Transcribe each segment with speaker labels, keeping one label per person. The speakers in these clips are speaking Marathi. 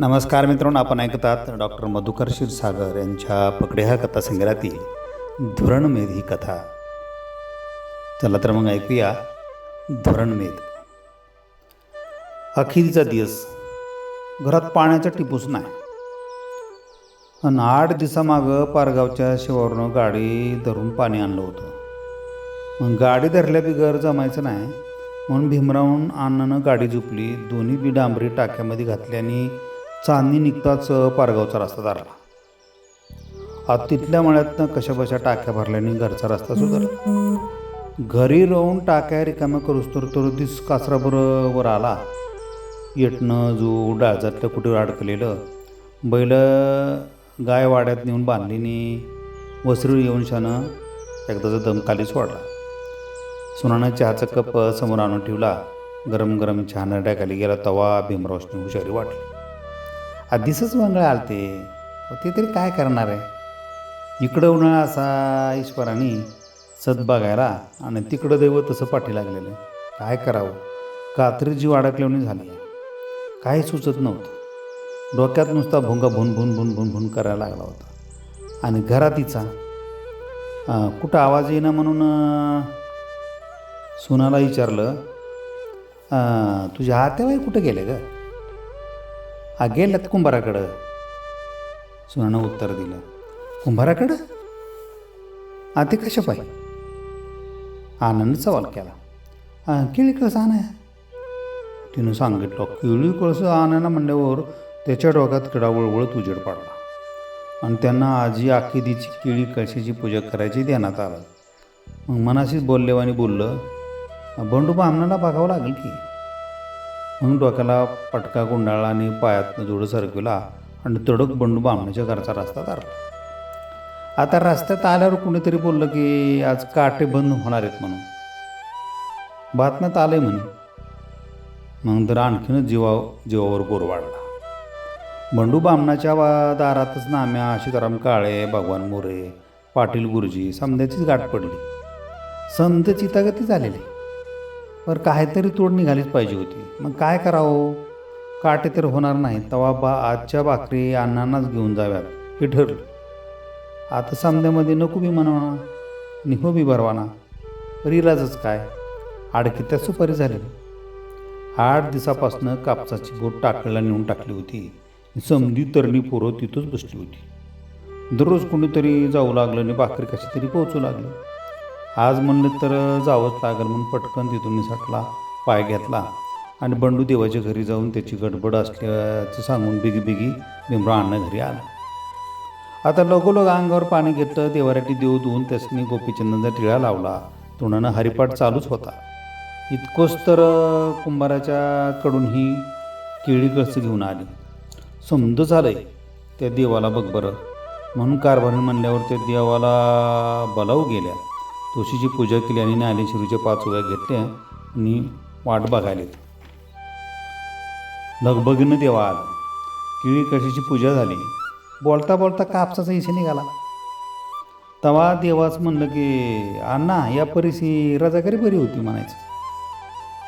Speaker 1: नमस्कार मित्रांनो आपण ऐकतात डॉक्टर मधुकर क्षीरसागर यांच्या पकडे ह्या कथासंग्रहातील धोरणमेध ही कथा. चला तर मग ऐकूया धोरणमेध. अखेरीचा दिवस. घरात पाण्याचा टिपूस नाही. आणि आठ दिवसामागं पारगावच्या शिवावरनं गाडी धरून पाणी आणलं होतं. मग गाडी धरल्या बिगर जमायचं नाही म्हणून भीमरावून अण्णानं गाडी झुपली दोन्ही बी डांबरी टाक्यामध्ये घातली आणि चांदणी निघताच पारगावचा रस्ता धरला आत तिथल्या मळ्यातनं कशा बशा टाक्या भरल्याने घरचा रस्ता सुधारला. घरी राहून टाक्या रिकाम्या करूस तर तर दिस कासराबरोबर आला. येटणं जू डाळजातलं कुठे अडकलेलं बैल गाय वाड्यात नेऊन बांधलीनी वसरी येऊन शानं एकदाचा दम खालीच वाढला. सुनानं चहाचा कप समोर आणून ठेवला. गरम गरम छान नड्याखाली गेला तवा भीमरावशनी हुशारी वाटली. आधीच वांगळे आलते ते. तरी काय करणार आहे? इकडं उन्हाळा असा ईश्वराने सद बघायला आणि तिकडं दैव तसं पाठी लागलेलं काय करावं? कात्री जीव अडकल्याने झाली काही सुचत नव्हतं. डोक्यात नुसता भुंगा भुन भुन भुन भुन भुन करायला लागला होता. आणि घरात तिचा कुठं आवाज येईना म्हणून सुनाला विचारलं तुझ्या आत्याबाई कुठं गेले ग? हा गेल्यात कुंभाराकडं सुनानं उत्तर दिलं कुंभाराकडं हा ते कशा पाय आनंद सवाल केला केळी कळसं आणा तिनं सांगितलं केळी कळसं आणायला म्हणल्यावर त्याच्या डोक्यात किडा वळवळत उजेड पडला आणि त्यांना आजी आखिदीची केळी कळशीची पूजा करायची ध्यानात आलं मग मनाशीच बोललेवानी बोललं बंडू आमनाला बघावं लागेल की म्हणून डोक्याला पटका गुंडाळला आणि पायात जोडं सरकविला आणि तडक बंडू बामणाच्या घरचा रस्ता धरला. आता रस्त्यात आल्यावर कुणीतरी बोललं की आज काटे बंद होणार आहेत म्हणून. बातम्यात आलंय म्हणे. मग तर आणखीनच जीवा जीवावर गोर वाढला. बंडू बामणाच्या दारातच नाम्या सीताराम काळे भगवान मोरे पाटील गुरुजी समद्याचीच गाठ पडली. संत चितागती झालेली. पर काहीतरी तोड निघालीच पाहिजे होती. मग काय करावं? काटे तर होणार नाही तवा बा आजच्या भाकरी अण्णांनाच घेऊन जाव्यात हे ठरलं. आता सांध्यामध्ये नको बी म्हणवा निहो बी भरवाना. पर इलाजच काय? आडकी त्या सुपारी झाली आठ दिवसापासनं कापसाची बोट टाकळीला नेऊन टाकली होती. समधी तरणी पोरं तिथंच बसली होती. दररोज कोणीतरी जाऊ लागलं आणि भाकरी कशी तरी पोहोचू लागलं. आज म्हणलं तर जावंच लागेल म्हणून पटकन तिथून निसटला पाय घेतला. आणि बंडू देवाच्या घरी जाऊन त्याची गडबड असल्याचं सांगून बिगी बिगी भीमराव अण्णा घरी आला. आता लगोलग अंगावर पाणी घेतलं देवाऱ्याटी देव धुवून त्यासनी गोपीचंदांचा टिळा लावला. तोंडानं हरिपाठ चालूच होता. इतकंच तर कुंभाराच्याकडून ही केळी गळस घेऊन आली. समज झालंय त्या देवाला बघ बरं. म्हणून कारभारी म्हणल्यावर त्या देवाला बलावू गेल्या. तुळशीची पूजा केली आणि ज्ञानेश्वरीच्या पाच उभ्या घेतल्या आणि वाट बघायला. लगबगीनं देवा आला. केळी कशीची पूजा झाली. बोलता बोलता कापसाचा इशे निघाला. तवा देवाच म्हणलं की अण्णा या परिसी रजाकारी बरी होती म्हणायचं.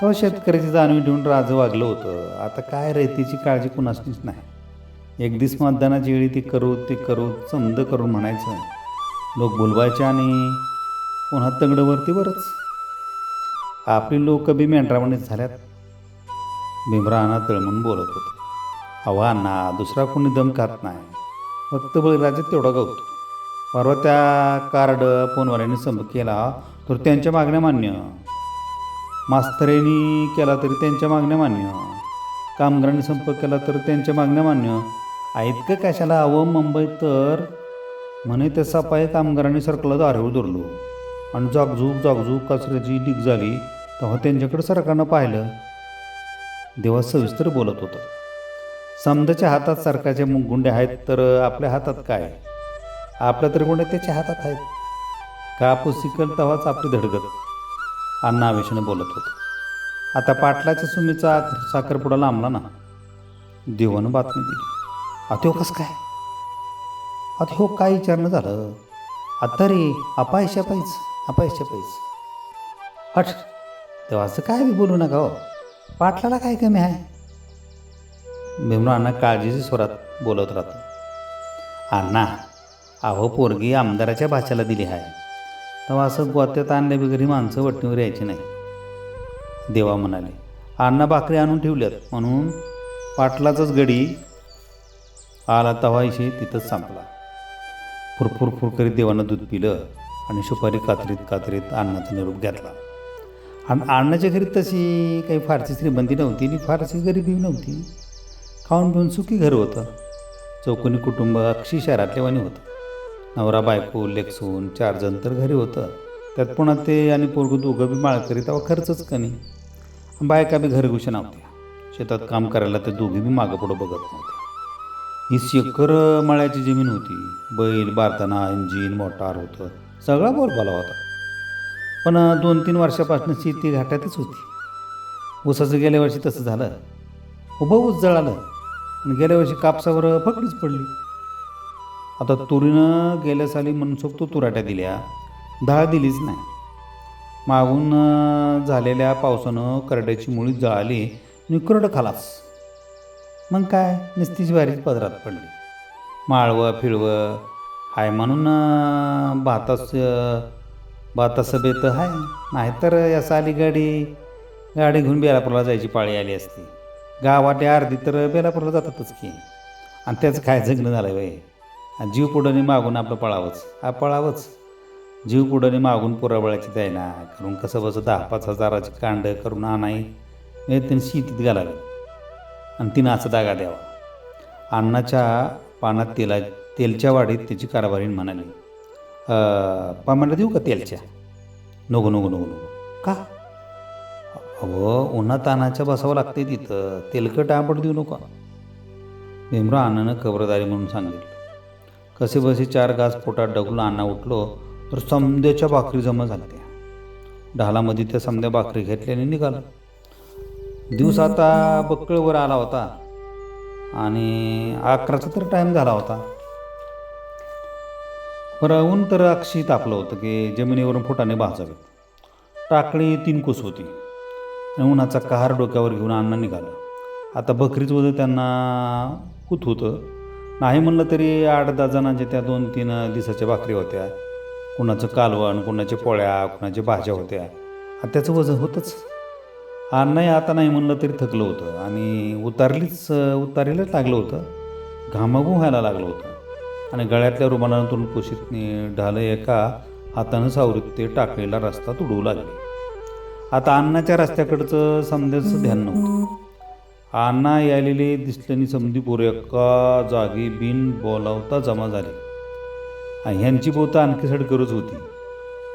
Speaker 1: तेव्हा शेतकऱ्याची जाणीव ठेवून राजं वागलं होतं. आता काय रेतीची काळजी कुणाचीच नाही. एक दिस मतदानाची वेळी ती करू ती करू समद करून म्हणायचं. लोक बोलवायचे आणि पुन्हा दगडवरती बरंच आपली लोक बी मेंढरावणीच झाल्यात. भीमराना तळमून बोलत होतो. अव्हाना दुसरा कोणी दम खात नाही. फक्त बळीराजा तेवढा गवतो परवा त्या कार्ड फोनवाल्यांनी संप केला तर त्यांच्या मागण्या मान्य. मास्तरेनी केला तरी त्यांच्या मागण्या मान्य. कामगारांनी संपर्क केला तर त्यांच्या मागण्या मान्य. ऐतकं कशाला हवं मुंबईत तर? म्हणे त्या सफाई कामगारांनी सरकारला दारेवर धरलो आणि जागझूक जागझूक कचऱ्याची लीक झाली तेव्हा त्यांच्याकडे सरकारनं पाहिलं. देवा सविस्तर बोलत होतं. समजाच्या हातात सरकारचे गुंडे आहेत तर आपल्या हातात काय? आपल्या तर गुंडे त्याच्या हातात आहेत. कापूस शिकल तेव्हाच आपली धडगत. अण्णा आवेशाने बोलत होतं. आता पाटलाच्या सुमीचा साखरपुडा लांबला ना. देवानं बातमी दिली. आता हो कसं काय? आता हो काय विचारणं झालं? आता रे अपायश पाहिज अपायशा पैसे हट. तेव्हा असं काय बी बोलू नका हो. पाटलाला काय कमी आहे? भीमराव अण्णा काळजीच्या स्वरात बोलत राहतो. अण्णा अहो पोरगी आमदाराच्या भाषेला दिली आहे. तेव्हा असं गोत्यात आणले बिगरी माणसं वटणीवर यायची नाही. देवा म्हणाले अण्णा भाकरी आणून ठेवल्यात म्हणून पाटलाचाच गडी आला तवा तिथंच संपला. फुरफुर फुर करीत देवानं दूध पिलं. आणि सुपारी कात्रीत कात्रीत अण्णाचा निरोप घेतला. आणि अण्णाच्या घरी तशी काही फारशी श्रीमंती नव्हती आणि फारशी गरिबी नव्हती. खाऊन पिऊन सुखी घर होतं. चौकोनी कुटुंब अक्षी शहरातल्या वाणी होतं. नवरा बायको लेक्सून चार जण तर घरी होतं. त्यात पुन्हा ते आणि पोरगं दोघं बी माळकरी तेव्हा खर्चच कमी. बायका बी घरगुशा नव्हत्या. शेतात काम करायला ते दोघे बी मागं पुढं बघत नव्हते ही शेकर मळ्याची जमीन होती. बैल बारताना इंजिन मोटार होतं. सगळा बोलबाला होता. पण दोन तीन वर्षापासून शेती घाटातच होती. ऊसाचं गेल्या वर्षी तसं झालं. उभं ऊस जळालं. आणि गेल्या वर्षी कापसावर फकडीच पडली. आता तुरीनं गेल्या साली मनसोक्त तुराट्या दिल्या. डाळ दिलीच नाही. मागून झालेल्या पावसानं करड्याची मुळी जळाली आणि करडं खालास. मग काय? नुसतीच वारीच पदरात पडली. माळवं फिळवं आहे म्हणून भातास भातासभेत आहे नाहीतर या साली गाडी गाडी घेऊन बेलापूरला जायची पाळी आली असती. गावातली अर्धी तर बेलापूरला जातातच की. आणि त्याचं काय जगणं झालं बाई? आणि जीव पुढं मागून आपलं पळावंच. हा पळावंच. जीव पुढं मागून पुराबळाची द्यायना करून कसं बसं दहा पाच हजाराची कांड करून आणाई. त्यांनी शेतीत घालावी. आणि तिनं असं दागा द्यावा. अन्नाच्या पानात तेला तेलच्या वाढीत त्याची कारभारीण म्हणाली "अं, देऊ का तेलच्या? नको नको नको नको. का? अहो उन्हा तानाच्या बसावं लागते तिथं. तेलकट आंबट देऊ नका. भीमराव अण्णानं खबरदारी म्हणून सांगितलं. कसे बसे चार घास पोटात डगून अण्णा उठलो तर समद्याच्या भाकरी जमा झाल्या ढालामध्ये त्या समद्या भाकरी घेतल्याने निघाला. दिवस आता बक्कळवर आला होता आणि अकराचा तर टाईम झाला होता. बरं ऊन तर अक्षी तापलं होतं की जमिनीवरून फुटाने भाजावेत टाकळी तीन कुस होती. आणि उन्हाचा कहार डोक्यावर घेऊन अन्न निघालं. आता बकरीच वजन त्यांना कुत होतं. नाही म्हणलं तरी आठ दहा जणांच्या त्या दोन तीन दिवसाच्या भाकरी होत्या. कुणाचं कालवण कुणाच्या पोळ्या कुणाच्या भाज्या होत्या. आणि त्याचं वजन होतंच. अन्नही आता नाही म्हणलं तरी थकलं होतं आणि उतारलीच उतारीलाच लागलं होतं. घामाघूम व्हायला लागलं होतं. आणि गळ्यातल्या रुमालातून कुशीत ढालं एका हातानं सावरीत ते टाकलेला रस्ता तुडवू लागले. आता अण्णाच्या रस्त्याकडचं समध्याचं ध्यान नव्हतं. अण्णा यायलेले दिसल्याने समधी पोरे एका जागी बिन बोलावता जमा झाले. आणि ह्यांची बोतं आणखी सडकरच होती.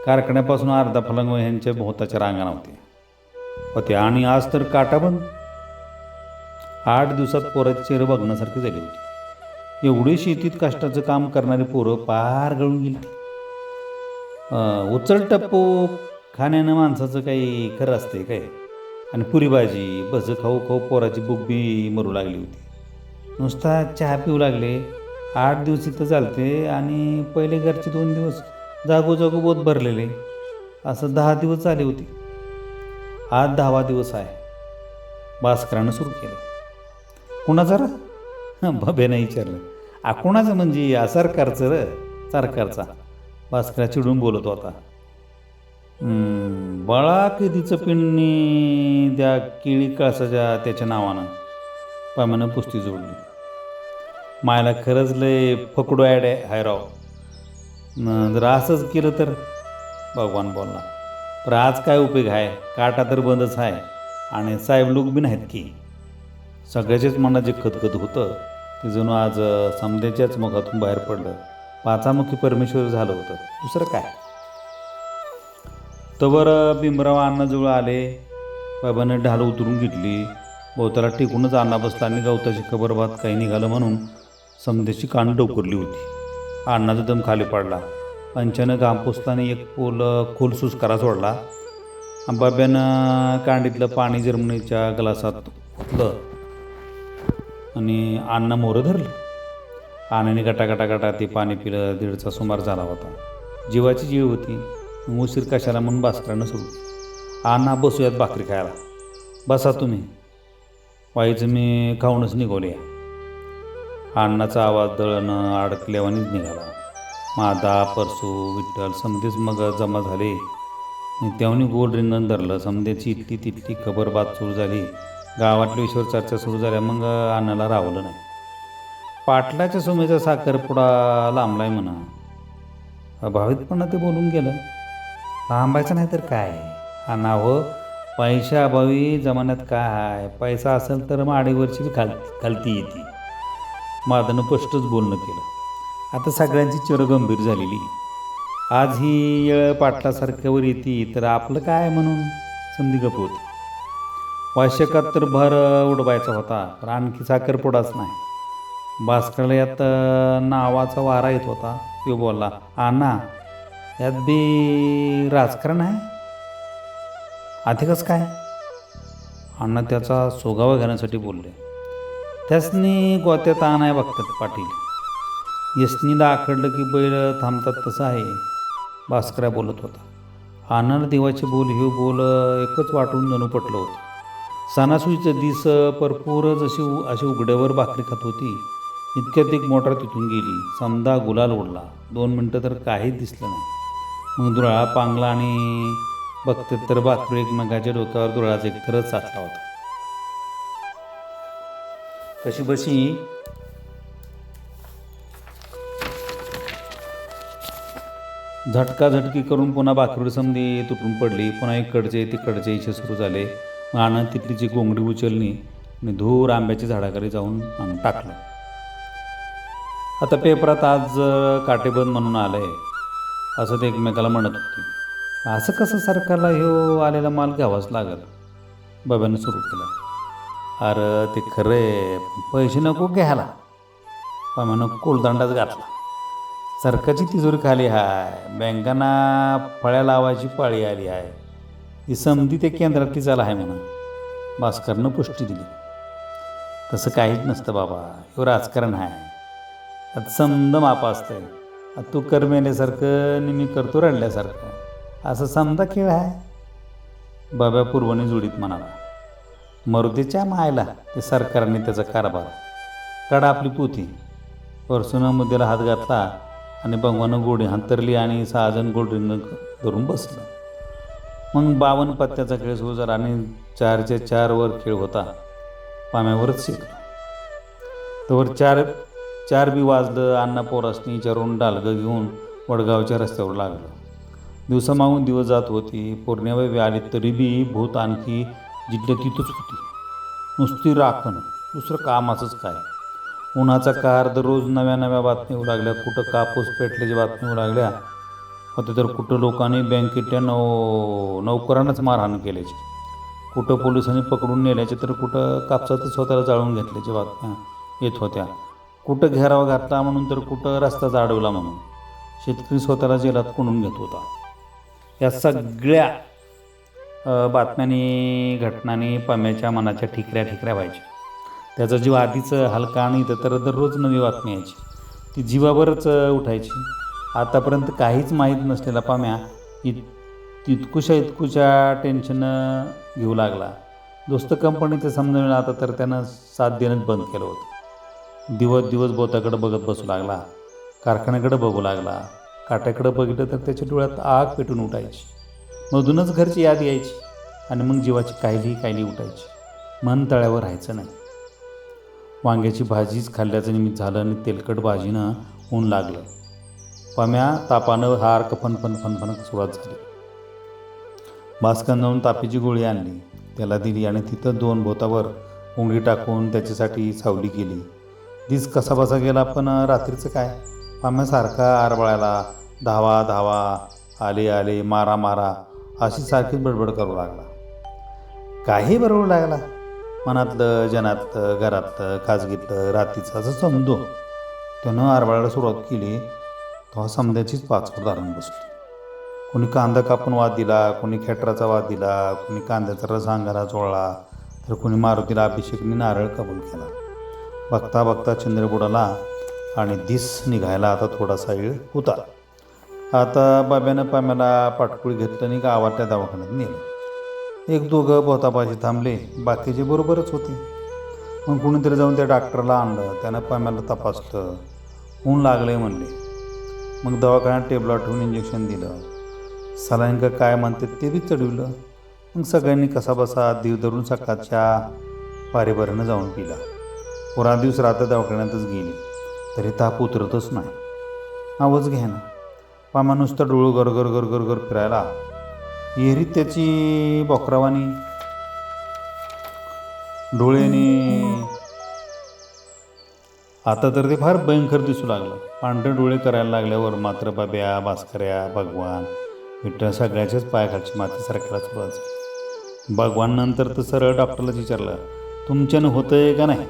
Speaker 1: कारखान्यापासून अर्धा फलंग ह्यांच्या भोवताच्या रांगा नव्हत्या होते आणि आज तर काटा पण आठ दिवसात पोराची चेहरे बघण्यासारखी झाली होती. एवढे शेतीत कष्टाचं काम करणारी पोरं पार गळून गेली. उचल टप्पू खाण्यानं माणसाचं काही खरं असते काय? आणि पुरी भाजी बस खाऊ खाऊ पोराची बुकबी मरू लागली होती. नुसता चहा पिऊ लागले. आठ दिवस इथं चालते आणि पहिले घरचे दोन दिवस जागोजागो बोत भरलेले. असं दहा दिवस झाले होते. आज दहावा दिवस आहे. भास्करानं सुरू केलं. कुणाचा र? हं, विचारलं. आ म्हणजे या सरकारचं र? सरकारचा. भास्करा चिडून बोलत होता बाळा बळा कधीचं पिण्णी द्या केळी कळसाच्या त्याच्या नावानं पाम्यानं पुस्ती जोडली. मायला खरंच लय फकडो ॲड आहे हाय राव. जर असंच केलं तर? भगवान बोलला. तर आज काय उपयोग आहे काटा तर बंदच आहे आणि साहेब लोक बी नाहीत की. सगळ्याच्याच मनात जे खतखत होतं की जणू आज अं, समद्याच्याच मुखातून बाहेर पडलं. पाचामुखी परमेश्वर झालं होतं. दुसरं काय? तवर अं, भीमराव अण्णाजवळ आले. बाबाने ढाल उतरून घेतली. भोवताला टिकूनच अण्णा बसला आणि गवताची खबरबात काही निघालं म्हणून समद्याची कान डोकरली होती. अण्णाचा दम खाली पडला. पंचानं घाम पुसताना एक पोल खोल सुस्कारा सोडला. बाब्यानं कांडीतलं पाणी जर्मनीच्या ग्लासात ओतलं. आणि अण्णा मोरं धरलं. अण्णाने गटा गटा गटा ते पाणी पिलं दीडचा सुमार झाला होता. जीवाची जीव होती. उशीर कशाला म्हणून भास्करानं सुरू अण्णा बसूयात भाकरी खायला. बसा तुम्ही. वाईचं मी खाऊनच निघवले अण्णाचा आवाज दळणं अडकल्यावानीच निघाला. मादा परसू विठ्ठल समधेच मग जमा झाले. तेव्हानी गोल रिंगण धरलं. समधेची इथली तितली खबरबात सुरू झाली. गावातल्या विषयावर चर्चा सुरू झाल्या मग अन्नाला रावलं नाही. पाटलाच्या सुमेचा साखरपुडा लांबलाय म्हणा. अभावितपणा ते बोलून गेलं. लांबायचं नाही तर काय? अण्णा हो पैशाअभावी जमान्यात काय? आहे पैसा असेल तर मग माडीवरची खाल खालती येते. मादानं स्पष्टच बोलणं केलं. आता सगळ्यांची चिर गंभीर झालेली. आज ही येळ पाटलासारख्यावर येते तर आपलं काय म्हणून? संधी गप होती. वार्षिकात तर भर उडवायचा होता तर आणखी साखरपुडाच नाही. भास्करला यात नावाचा वारा येत होता तो बोलला अण्णा यात बी राजकारण आहे? अधिकच काय? अण्णा त्याचा सोगावा घेण्यासाठी बोलले त्यासनी गोत्यात आणाय बघतात पाटील. यसनीला आखडलं की बैल थांबतात तसं आहे भास्करा बोलत होता. आनंद देवाचे बोल हे बोल एकच वाटून जणू पटलं होतं. सानासुईचं दिस भरपूर जशी उ- अशी उघड्यावर भाकरी खात होती. इतक्यात एक मोटार तिथून गेली. समदा गुलाल ओढला. दोन मिनटं तर काहीच दिसलं नाही. मग दुराळा पांगला आणि बघते तर भाकरी एकमेकाच्या डोक्यावर दुराळाचा एक थरच साचला होता. कशी बशी? झटका झटकी करून पुन्हा भाकरी समधी तुटून पडली. पुन्हा इकडचे तिकडचे इशे सुरू झाले. मग आनंद तिथली जी गोंगडी उचलली आणि धूर आंब्याच्या झाडाकडे जाऊन टाकलं. आता पेपरात आज काटेबंद म्हणून आलं आहे असं ते एकमेकाला म्हणत होते. असं कसं सरकारला ह्यो आलेला माल घ्यावाच लागल? बाबांनी सुरू केलं. अरे ते खरं आहे पैसे नको घ्यायला. पाम्यानं कोलदांडाच घातला. सरकारची तिजोरी खाली आहे बँकांना फळ्या लावायची पाळी आली आहे ही समधी ते केंद्रातली चाल आहे म्हणा भास्करनं पुष्टी दिली. तसं काहीच नसतं बाबा. हे राजकारण आहे. आता समद मापा असतंय. आता तू करमेल्यासारखं आणि मी करतो रडल्यासारखं. असं समजा खेळ आहे. बाब्या पूर्वने जुडीत म्हणाला मरुदेच्या मायला ते सरकारने त्याचा कारभार. काढा आपली पोथी. परसूनं मुद्द्याला हात घातला आणि भगवानं गोडी हांतरली आणि सहाजण गोडरिंग धरून बसलं. मग बावन्न पत्त्याचा खेळ सुरू झाला आणि चारच्या चारवर खेळ होता. पाम्यावरच शिकला. तर चार चार बी वाजलं अण्णा पोरासनी विचारून डालगं घेऊन वडगावच्या रस्त्यावर लागलं. दिवसामागून दिवस जात होती. पौर्णिमा आली तरी बी भूत आणखी जिथल्या तिथंच होती. नुसती राखण दुसरं कामाचंच काय? उन्हाचा कार दररोज नव्या नव्या बातम्या येऊ लागल्या. कुठं कापूस पेटल्याच्या बातम्या येऊ लागल्या. होते तर कुठं लोकांनी बँकेच्या नौ नौकरांनाच मारहाण केल्याची. कुठं पोलिसांनी पकडून नेल्याचे तर कुठं कापसातच स्वतःला जाळून घेतल्याच्या बातम्या येत होत्या. कुठं घेरावा घातला म्हणून तर कुठं रस्ता अडवला म्हणून. शेतकरी स्वतःला जेलात कोंडून घेत होता? या सगळ्या बातम्यांनी घटनांनी पम्याच्या मनाच्या ठिकऱ्या ठिकऱ्या व्हायच्या. त्याचा जीव आधीच हलका आणि इथं तर दररोज नवी बातमी यायची. ती जीवावरच उठायची. आतापर्यंत काहीच माहीत नसलेला पाम्या इत तितकुशा इतकुशा टेन्शनं घेऊ लागला. दोस्त कंपनीचं समजून आता तर त्यानं साथ देणंच बंद केलं होतं. दिवस दिवस बोताकडं बघत बसू लागला. कारखान्याकडं बघू लागला. काट्याकडं बघितलं तर त्याच्या डोळ्यात आग पेटून उठायची. मधूनच घरची याद यायची आणि मग जीवाची कायली कायली उठायची. मन तळ्यावर राहायचं नाही. वांग्याची भाजीच खाल्ल्याचं निमित्त झालं आणि तेलकट भाजीनं ऊन लागलं. पाम्या तापानं हार कफन फन फन फन सुरुवात झाली. भास्कर जाऊन तापीची गोळी आणली. त्याला दिली आणि तिथं दोन बोतावर उंगली टाकून त्याच्यासाठी सावली केली. दिस कसा बसा गेला पण रात्रीचं काय? पाम्यासारखा आरबळायला धावा धावा आले आले मारा मारा अशी सारखीच बडबड करू लागला. काही बरोबर लागला. मनातलं जनातलं घरातलं खाजगीतलं रात्रीचं असं समजो त्यानं आरबळायला सुरुवात केली. तेव्हा समद्याचीच पाचवर धारण बसली. कोणी कांदा कापून वाद दिला कोणी खेटराचा वाद दिला कोणी कांद्याचा रस अंगारा चोळला तर कोणी मारुतीला अभिषेकने नारळ कबूल केला. बघता बघता चंद्र बुडाला आणि दिस निघायला आता थोडासा वेळ होता. आता बाब्यानं पाम्याला पाटकुळी घेतलं आणि गावातल्या दवाखान्यात नेलं. एक दोघं बोताबाजी थांबले. बाकीचे बरोबरच होते. मग कुणीतरी जाऊन त्या डॉक्टरला आणलं. त्यानं पाम्याला तपासलं. ऊन लागले म्हणले. मग दवाखान्यात टेबला ठेवून इंजेक्शन दिलं. सलाईन का काय म्हणतात ते बी चढवलं. मग सगळ्यांनी कसा बसा दीव धरून सकाळच्या पारेभरानं जाऊन पिला. पुरा दिवस रात्र दवाखान्यातच गेली. तरी ताप उतरतच नाही. आवाज घ्या ना. पामा नुसतं डोळं गरगर गरगर गर फिरायला. एरीत त्याची बोकरावानी. डोळ्याने. आता तर ते फार भयंकर दिसू लागलं. पांढरे डोळे करायला लागल्यावर मात्र बाब्या भास्कर्या भगवान विठ्ठल सगळ्याच्याच पायाखालची माती सरकायला सुरुवात झाली. भगवान नंतर तर सरळ डॉक्टरलाच विचारलं तुमच्यानं होतंय का नाही?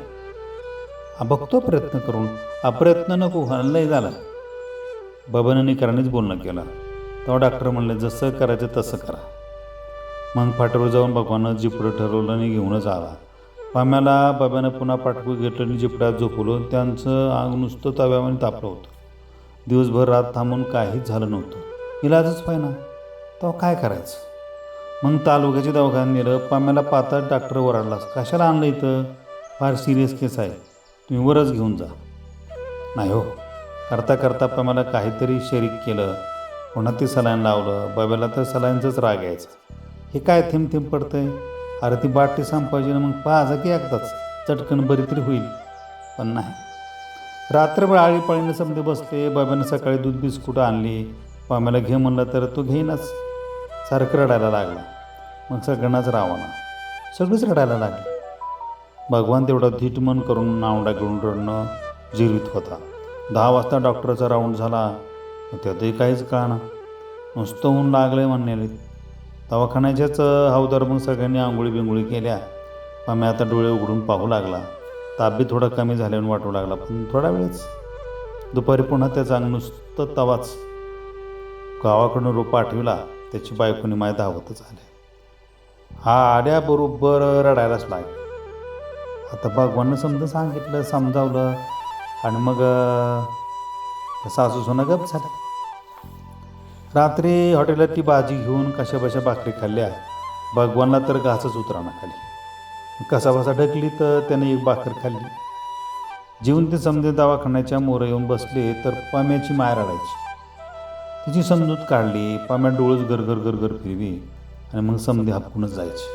Speaker 1: हा बघतो प्रयत्न करून. अप्रयत्न नको हल्लही झाला. बबननीकरांनीच बोलणं केलं. तेव्हा डॉक्टर म्हणले जसं करायचं तसं करा. मग फाटवर जाऊन भगवानं जिपडं ठरवलं आणि घेऊनच आला. पाम्याला बाब्यानं पुन्हा पाठवून घेतलं आणि जिपड्यात झोपवलं. त्यांचं आग नुसतं तव्यामध्ये तापलं होतं. दिवसभर रात थांबून काहीच झालं नव्हतं. इलाजच पाहिना तेव्हा काय करायचं? मग तालुक्याच्या दवाखान्यात नेलं. पाम्याला पातात डॉक्टर ओरडलास कशाला आणलं इथं? फार सिरियस केस आहे. तुम्ही वरच घेऊन जा. नाही हो. करता करता पाम्याला काहीतरी शरीक केलं. पुन्हा ते सलाईन लावलं. बाब्याला तर सलाईनचंच राग यायचा. हे काय थेंब थेंब पडतंय? अरे ती बाटली संपायची ना मग पाहा की एकदाच. चटकन बरी तरी होईल. पण नाही. रात्रभर आळीपाळीनं समजे बसले बाब्यानं सकाळी दूध बिस्कुट आणली. बाब्याला घे म्हणलं तर तो घेईनाच. सारखं रडायला लागला. मग सगळ्यांनाच रावाना सगळंच रडायला लागले. भगवान तेवढा धीटमन करून नावडा घेऊन रडणं जीवित होता. दहा वाजता डॉक्टरचा राऊंड झाला. त्यातही काहीच कळना. नुसतं ऊन लागलं म्हणण्याला दवाखान्याच्याच हौदार मग सगळ्यांनी आंघोळी बिंगोळी केल्या. आम्ही आता डोळे उघडून पाहू लागला. ताप बी थोडा कमी झाल्यावर वाटू लागला पण थोडा वेळच. दुपारी पुन्हा त्याचा अंग नुसतं तवाच. गावाकडून रोप आठविला त्याची बायकोनी माय धावतच आले हा आड्याबरोबर रडायलाच लागला. आता भगवाननं समजा सांगितलं समजावलं. आणि मग सासू सोनं गप झालं. रात्री हॉटेलात ती भाजी घेऊन कशा बशा भाकरी खाल्ल्या. भगवानला तर घासच उतराना खाली. कसाबसा ढकली तर त्याने एक भाकर खाल्ली. जेवून ते समजे दवाखान्याच्या मोरं येऊन बसले तर पाम्याची माय रडायची तिची समजूत काढली पाम्या डोळच गरगर गरगर फिरवी आणि मग समधी हापकूनच जायची.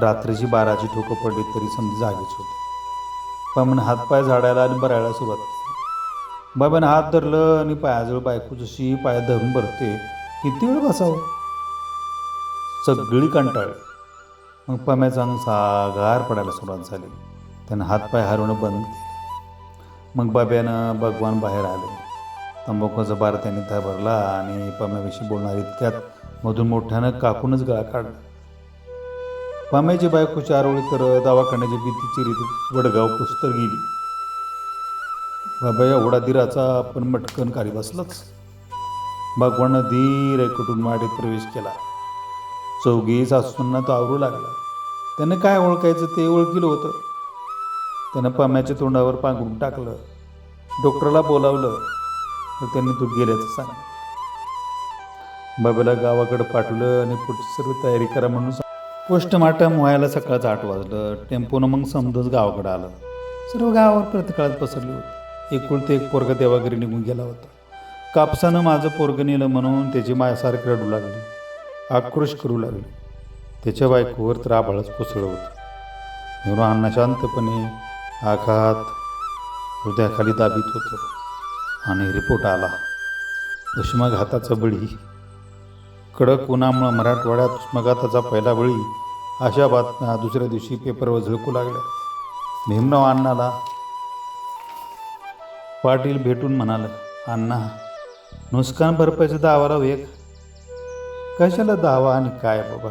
Speaker 1: रात्रीची बाराची ठोकं पडली तरी समधी जागीच होती. पाम्यानं हातपाय झाडायला आणि बरायला सुरुवात केली. बाबानं हात धरलं आणि पायाजवळ बायको जशी पाय धरून भरते किती वेळ बसावं? सगळी कंटाळ मग पम्याचा अंग सागार पडायला सुरुवात झाली. त्यानं हातपाय हरवणं बंद केलं. मग बाब्यानं भगवान बाहेर आले. तंबाखूचा बार त्याने त्या भरला आणि पम्याविषयी बोलणार इतक्यात मधून मोठ्यानं काकूनच गळा काढला. पाम्याची बायको चार ओळी तर दवाखान्याची भीतीची रीती वडगाव पुस्तर गेली. बाबा एवढा दिराचा आपण मटकन खाली बसलाच. भगवानं धीर एकटून माडीत प्रवेश केला. चौघी सासूंना तो आवरू लागला. त्यानं काय ओळखायचं ते ओळखिलं होतं. त्यानं पाम्याच्या तोंडावर पांघरून टाकलं. डॉक्टरला बोलावलं. तर त्यांनी तो गेल्याचं सांग बाबाला गावाकडं पाठवलं आणि पुढची सर्व तयारी करा म्हणून पोस्टमार्टम व्हायला सकाळचं आठ वाजलं. टेम्पोनं मग समजच गावाकडं आलं. सर्व गावावर प्रतिकाळात पसरली होती. एकुलते एक पोरग देवाघरी निघून गेला होता. कापसानं माझं पोरगं नेलं म्हणून त्याची मायासारखी रडू लागली. आक्रोश करू लागली. त्याच्या बायकोवर तर आभाळच कोसळलं होतं. म्हणून अण्णा शांतपणे आघात हृदयाखाली दाबीत होतं आणि रिपोर्ट आला. उष्माघाताचा बळी. कडक उन्हामुळं मराठवाड्यात उष्माघाताचा पहिला बळी. अशा बातम्या दुसऱ्या दिवशी पेपरवर झळकू लागल्या. भीमराव अण्णाला पाटील भेटून म्हणाला अण्णा नुकसान भरपाईचा दावाला एक. कशाला दावा आणि काय बाबा?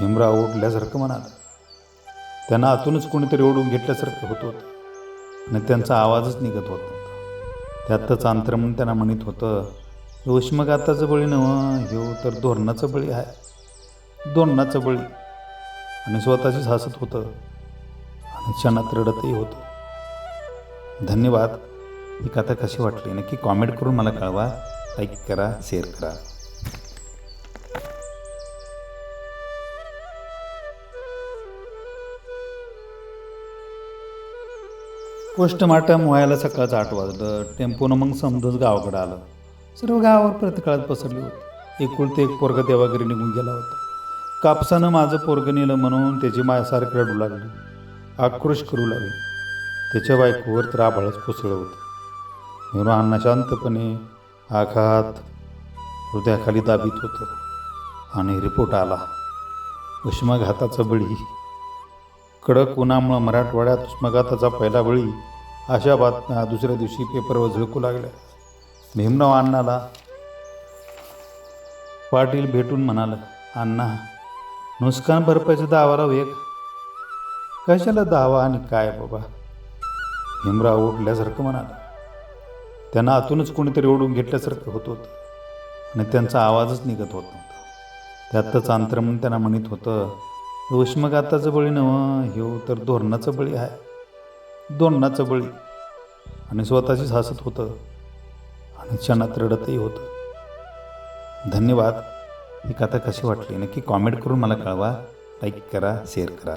Speaker 1: भीमराव उठल्यासारखं म्हणाला. त्यांना आतूनच कोणीतरी ओढून घेतल्यासारखं होत होतं. आणि त्यांचा आवाजच निघत होत. नव्हता त्यातच म्हणून त्यांना म्हणत होतं उष्मघाताचं बळी नव्हं ह्यो तर धोरणाचं बळी आहे. धोरणाचं बळी. आणि स्वतःचीच हसत होतं. आणि क्षणात रडतही होतं. धन्यवाद. ही कथा कशी वाटली? नक्की कॉमेंट करून मला कळवा. लाईक करा शेअर करा. पोस्टमार्टम व्हायला सकाळचं आठ वाजलं. टेम्पोनं मग समजच गावाकडं आलं. सर्व गावावर प्रतिकाळात पसरली होती. एकुलते एक पोरग देवागिरी निघून गेला होता. कापसानं माझं पोरगं नेलं म्हणून त्याची मायासारखी रडू लागली. आक्रोश करू लागली. त्याच्या बायकोवर तर आभाळच कोसळलं होतं म्हणून अण्णा शांतपणे आघात हृदयाखाली दाबीत होतं आणि रिपोर्ट आला. उष्माघाताचा बळी. कडक उन्हामुळं मराठवाड्यात उष्माघाताचा पहिला बळी अशा बातम्या दुसऱ्या दिवशी पेपरवर झळकू लागल्या. भीमराव अण्णाला पाटील भेटून म्हणालं अण्णा नुकसान भरपाईचा दावा राहू एक? कशाला दावा आणि काय बाबा? भीमराव ओढल्यासारखं म्हणाला. त्यांना आतूनच कोणीतरी ओढून घेतल्यासारखं होत होतं. आणि त्यांचा आवाजच निघत होत नव्हता. त्यातच अंतरमन त्यांना म्हणत होतं उष्मघाताचं बळी नवं ह्यो तर धोरणाचं बळी आहे. धोरणाचं बळी. आणि स्वतःचीच हसत होतं. आणि क्षणात रडतही होतं. धन्यवाद. ही कथा कशी वाटली? नक्की कॉमेंट करून मला कळवा. लाईक करा शेअर करा.